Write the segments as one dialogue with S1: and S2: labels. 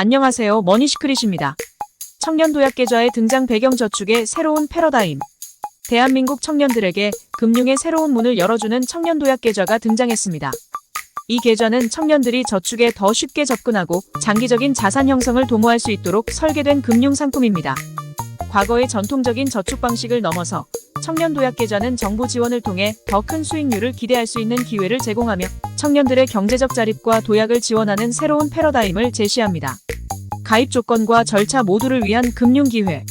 S1: 안녕하세요. 머니시크릿입니다. 청년도약 계좌의 등장 배경 저축의 새로운 패러다임. 대한민국 청년들에게 금융의 새로운 문을 열어주는 청년도약 계좌가 등장했습니다. 이 계좌는 청년들이 저축에 더 쉽게 접근하고 장기적인 자산 형성을 도모할 수 있도록 설계된 금융 상품입니다. 과거의 전통적인 저축 방식을 넘어서 청년도약 계좌는 정부 지원을 통해 더 큰 수익률을 기대할 수 있는 기회를 제공하며 청년들의 경제적 자립과 도약을 지원하는 새로운 패러다임을 제시합니다. 가입 조건과 절차 모두를 위한 금융기회.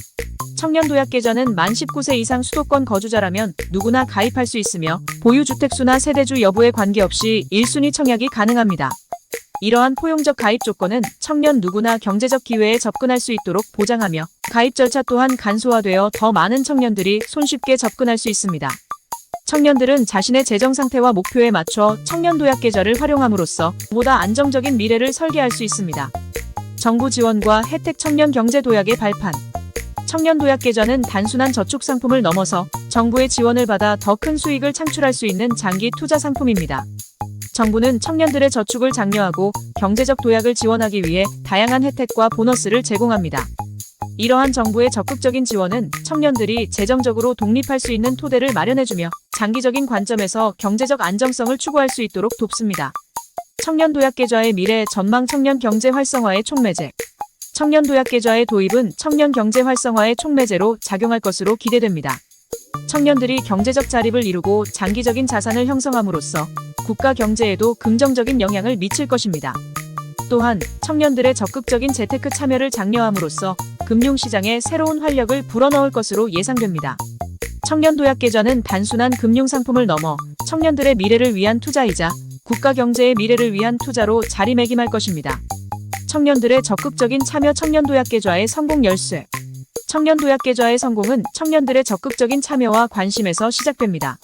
S1: 청년 도약 계좌는 만 19세 이상 수도권 거주자라면 누구나 가입할 수 있으며 보유주택수나 세대주 여부에 관계없이 1순위 청약이 가능합니다. 이러한 포용적 가입 조건은 청년 누구나 경제적 기회에 접근할 수 있도록 보장하며 가입 절차 또한 간소화되어 더 많은 청년들이 손쉽게 접근할 수 있습니다. 청년들은 자신의 재정 상태와 목표에 맞춰 청년 도약 계좌를 활용함으로써 보다 안정적인 미래를 설계할 수 있습니다. 정부 지원과 혜택 청년 경제 도약의 발판. 청년 도약 계좌는 단순한 저축 상품을 넘어서 정부의 지원을 받아 더 큰 수익을 창출할 수 있는 장기 투자 상품입니다. 정부는 청년들의 저축을 장려하고 경제적 도약을 지원하기 위해 다양한 혜택과 보너스를 제공합니다. 이러한 정부의 적극적인 지원은 청년들이 재정적으로 독립할 수 있는 토대를 마련해주며 장기적인 관점에서 경제적 안정성을 추구할 수 있도록 돕습니다. 청년도약계좌의 미래 전망 청년 경제 활성화의 촉매제 청년도약계좌의 도입은 청년 경제 활성화의 촉매제로 작용할 것으로 기대됩니다. 청년들이 경제적 자립을 이루고 장기적인 자산을 형성함으로써 국가 경제에도 긍정적인 영향을 미칠 것입니다. 또한 청년들의 적극적인 재테크 참여를 장려함으로써 금융시장에 새로운 활력을 불어넣을 것으로 예상됩니다. 청년도약계좌는 단순한 금융상품을 넘어 청년들의 미래를 위한 투자이자 국가 경제의 미래를 위한 투자로 자리매김할 것입니다. 청년들의 적극적인 참여 청년도약계좌의 성공 열쇠 청년도약계좌의 성공은 청년들의 적극적인 참여와 관심에서 시작됩니다.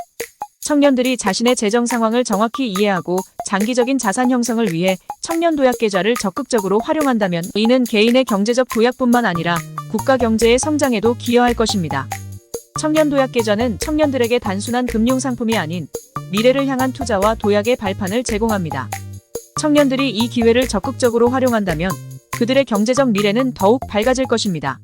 S1: 청년들이 자신의 재정 상황을 정확히 이해하고 장기적인 자산 형성을 위해 청년 도약 계좌를 적극적으로 활용한다면 이는 개인의 경제적 도약뿐만 아니라 국가 경제의 성장에도 기여할 것입니다. 청년 도약 계좌는 청년들에게 단순한 금융 상품이 아닌 미래를 향한 투자와 도약의 발판을 제공합니다. 청년들이 이 기회를 적극적으로 활용한다면 그들의 경제적 미래는 더욱 밝아질 것입니다.